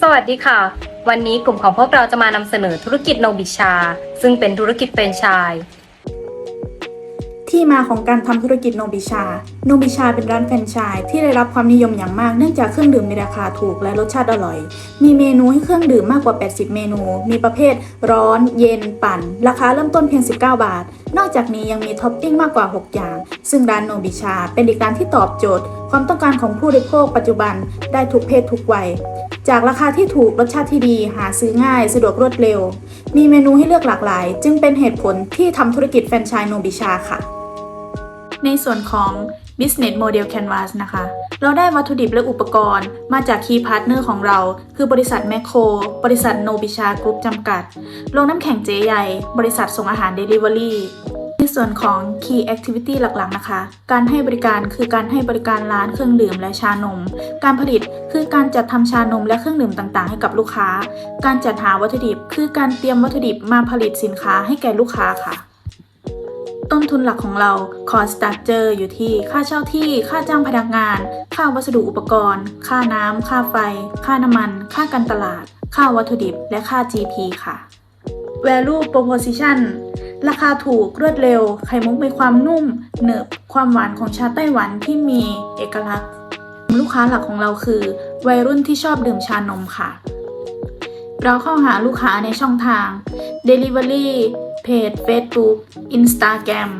สวัสดีค่ะ วันนี้กลุ่มของพวกเราจะมานำเสนอธุรกิจโนบิชา ซึ่งเป็นธุรกิจแฟรนไชส์ที่มาของการทำธุรกิจโนบิชา โนบิชาเป็นร้านแฟรนไชส์ที่ได้รับความนิยมอย่างมากเนื่องจากเครื่องดื่มในราคาถูกและรสชาติอร่อย มีเมนูให้เครื่องดื่มมากกว่า 80 เมนู มีประเภทร้อน เย็น ปั่น ราคาเริ่มต้นเพียง 19 บาท นอกจากนี้ยังมีท็อปปิ้งมากกว่า 6 อย่าง ซึ่งร้านโนบิชาเป็นอีกร้านที่ตอบโจทย์ ความต้องการของผู้บริโภคปัจจุบันได้ทุกเพศทุกวัย จากราคาที่ถูกรสชาติที่ดี หาซื้อง่าย สะดวกรวดเร็ว มีเมนูให้เลือกหลากหลาย จึงเป็นเหตุผลที่ทำธุรกิจแฟรนไชส์โนบิชาค่ะ ในส่วนของ Business Model Canvas นะคะ เราได้วัตถุดิบและอุปกรณ์มาจาก Key Partner ของเรา คือบริษัทแมคโคร บริษัทโนบิชากรุ๊ปจำกัด โรงน้ำแข็งเจใหญ่ บริษัทส่งอาหาร Delivery ในส่วนของ Key Activity หลักๆ นะคะ การให้บริการคือการให้บริการร้านเครื่องดื่มและชานม การผลิตคือการจัดทำชานมและเครื่องดื่มต่างๆ ให้กับลูกค้า การจัดหาวัตถุดิบ คือการเตรียมวัตถุดิบมาผลิตสินค้าให้แก่ลูกค้าค่ะ ต้นทุนหลักของเรา Cost Structure อยู่ที่ค่าเช่าที่ ค่าจ้างพนักงาน ค่าวัสดุอุปกรณ์ ค่าน้ำ ค่าไฟ ค่าน้ำมัน ค่าการตลาด ค่าวัตถุดิบ และค่า GP ค่ะ Value Proposition ราคาถูกรวดเร็ว ไข่มุกมีความนุ่มเนิบความหวานของชาไต้หวันที่มีเอกลักษณ์ ลูกค้าหลักของเราคือ วัยรุ่นที่ชอบดื่มชานมค่ะ เราเข้าหาลูกค้าในช่องทาง Delivery เพจ Facebook Instagram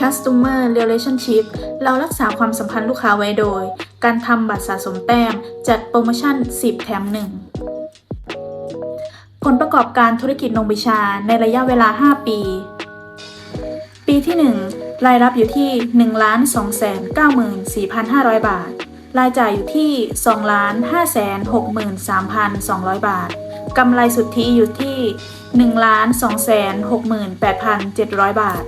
Customer Relationship เรารักษาความสัมพันธ์ลูกค้าไว้โดย การทำบัตรสะสมแต้มจัดโปรโมชั่น 10 แถม 1 ผลประกอบการธุรกิจนงบิชาในระยะเวลา 5 ปี ปีที่ 1 รายรับอยู่ที่ 1 2 9 4 5 0 0 บาท รายจ่ายอยู่ที่ 2 5 6 3 2 0 0 บาท กำไรสุทธิอยู่ที่ 1 2 6 8 7 0 0 บาท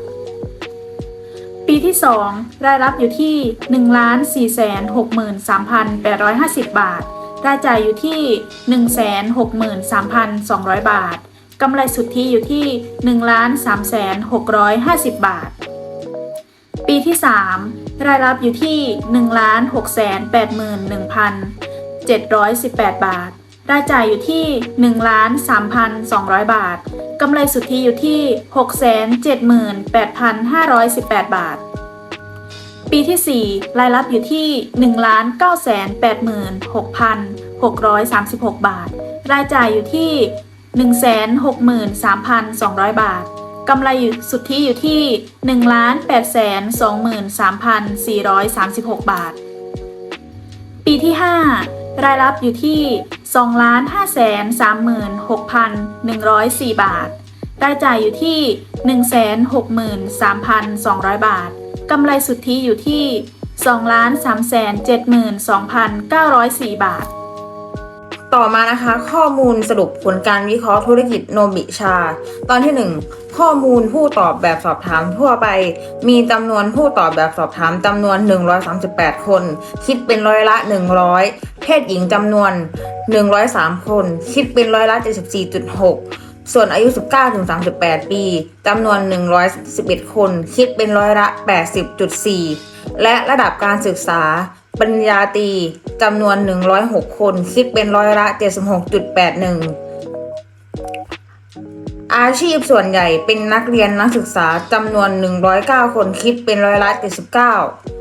ปีที่ 2 รายรับอยู่ที่ 1 4 6 3 8 5 0 บาท รายจ่ายอยู่ที่ 1 6 3 2 0 0 บาท กำไรสุทธิอยู่ที่ 1 3 6 5 0 บาท ปีที่ 3 รายรับอยู่ที่ 1 6 8 1 718 บาท รายจ่ายอยู่ที่ 1 3,200 บาท กำไรสุทธิอยู่ที่ 678,518 บาท ปีที่ 4 รายรับอยู่ที่ 1 986,636 บาท รายจ่ายอยู่ที่ 163,200 บาท กำไรสุทธิอยู่ที่ 1,823,436 บาท ปีที่ 5 รายรับอยู่ที่ 2,536,104 บาท รายจ่ายอยู่ที่ 163,200 บาทำไรสุทธิอยู่ที่ 2,372,904 บาท ต่อมานะคะ ข้อมูลสรุปผลการวิเคราะห์ธุรกิจโนบิชา ตอนที่ 1 ข้อมูลผู้ตอบแบบสอบถามทั่วไป มีจำนวนผู้ตอบแบบสอบถามจำนวน 138 คน คิดเป็นร้อยละ 100 เพศหญิงจำนวน 103 คน คิดเป็นร้อยละ 74.6 ส่วนอายุ 19-38 ปีจำนวน 111 คน คิดเป็นร้อยละ 80.4 และระดับการศึกษา ปริญญาตรีจำนวน 106 คน คิดเป็นร้อยละ 76.81 อาชีพส่วนใหญ่เป็นนักเรียนนักศึกษาจำนวน 109 คน คิดเป็นร้อยละ 79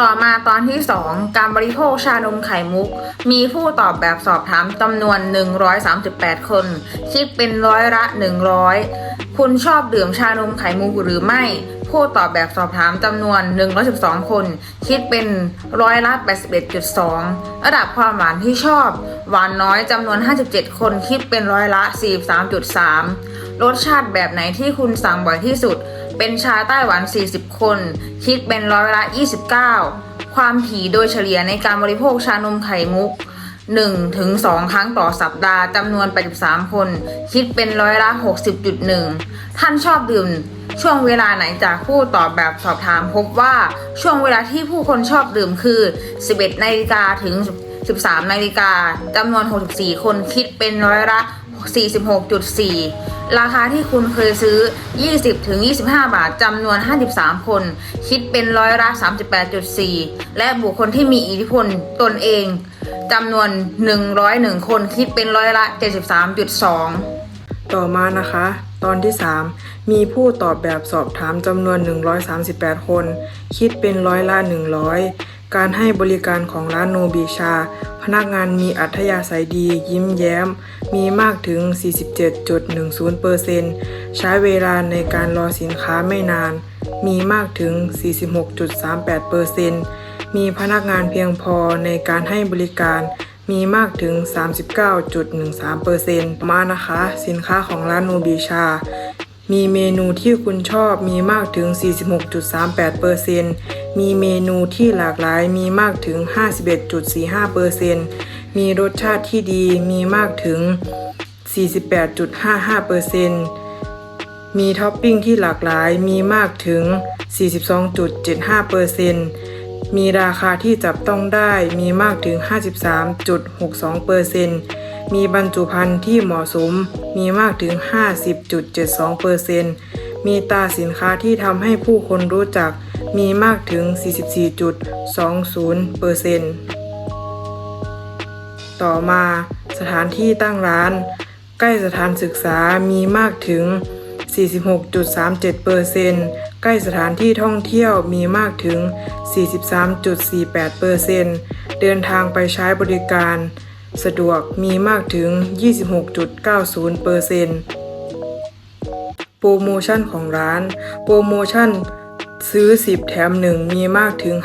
ต่อมาตอนที่ 2 การบริโภคชานมไข่มุก มีผู้ตอบแบบสอบถามจำนวน 138 คน คิดเป็นร้อยละ 100 คุณชอบดื่มชานมไข่มุกหรือไม่ ผู้ตอบแบบสอบถามจำนวน 112 คน คิดเป็นร้อยละ 81.2 ระดับความหวานที่ชอบ หวานน้อยจำนวน 57 คนคิดเป็นร้อยละ 43.3 รสชาติแบบไหนที่คุณสั่งบ่อยที่สุด เป็นชาไต้หวัน 40 คน คิดเป็นร้อยละ 29 ความถี่โดยเฉลี่ยในการบริโภคชานมไข่มุก 1 ถึง 2 ครั้งต่อสัปดาห์จำนวน 83 คน คิดเป็นร้อยละ 60.1 ท่านชอบดื่มช่วงเวลาไหนจากผู้ตอบแบบสอบถามพบว่าช่วงเวลาที่ผู้คนชอบดื่มคือ 11 นาฬิกาถึง 13 นาฬิกาจำนวน 64 คนคิดเป็นร้อยละ 46.4 ราคาที่คุณเคยซื้อ 20-25 บาทจำนวน 53 คน คิดเป็นร้อยละ 38.4 และบุคคลที่มีอิทธิพลตนเองจำนวน 101 คนคิดเป็นร้อยละ 73.2 ต่อมานะคะ ตอนที่ 3 มีผู้ตอบแบบสอบถามจำนวน 138 คน คิดเป็นร้อยละ 100 การให้บริการของร้านโนบิชา พนักงานมีอัธยาศัยดี ยิ้มแย้ม มีมากถึง 47.10%ใช้เวลาในการรอสินค้าไม่นาน มีมากถึง 46.38%มีพนักงานเพียงพอในการให้บริการ มีมากถึง 39.13%มานะคะ สินค้าของร้านโนบิชา มีเมนูที่คุณชอบมีมากถึง 46.38%มีเมนูที่หลากหลายมีมากถึง 51.45%มีรสชาติที่ดีมีมากถึง 48.55%มีท็อปปิ้งที่หลากหลายมีมากถึง 42.75%มีราคาที่จับต้องได้มีมากถึง 53.62% มีบรรจุภัณฑ์ที่เหมาะสม มีมากถึง 50.72%มีตาสินค้าที่ทำให้ผู้คนรู้จัก มีมากถึง 44.20%ต่อมาสถานที่ตั้งร้าน ใกล้สถานศึกษามีมากถึง 46.37%ใกล้สถานที่ท่องเที่ยวมีมากถึง 43.48%เดินทางไปใช้บริการ สะดวกมีมากถึง 26.90%โปรโมชั่นของร้าน โปรโมชั่นซื้อ 10 แถม 1 มีมากถึง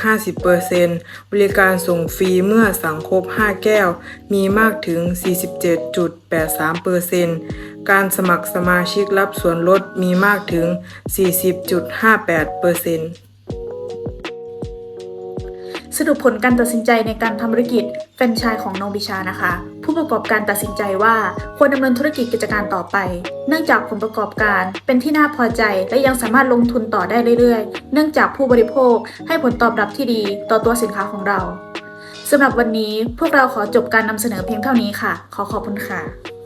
50%บริการส่งฟรีเมื่อสั่งครบ 5 แก้ว มีมากถึง 47.83%การสมัครสมาชิกรับส่วนลดมีมากถึง 40.58% สรุปผลการตัดสินใจในการทำธุรกิจแฟรนไชส์ของโนบิชานะคะ ผู้ประกอบการตัดสินใจว่าควรดำเนินธุรกิจกิจการต่อไป เนื่องจากผลประกอบการเป็นที่น่าพอใจ และยังสามารถลงทุนต่อได้เรื่อยๆ เนื่องจากผู้บริโภคให้ผลตอบรับที่ดีต่อตัวสินค้าของเราสำหรับวันนี้พวกเราขอจบการนำเสนอเพียงเท่านี้ค่ะ ขอขอบคุณค่ะ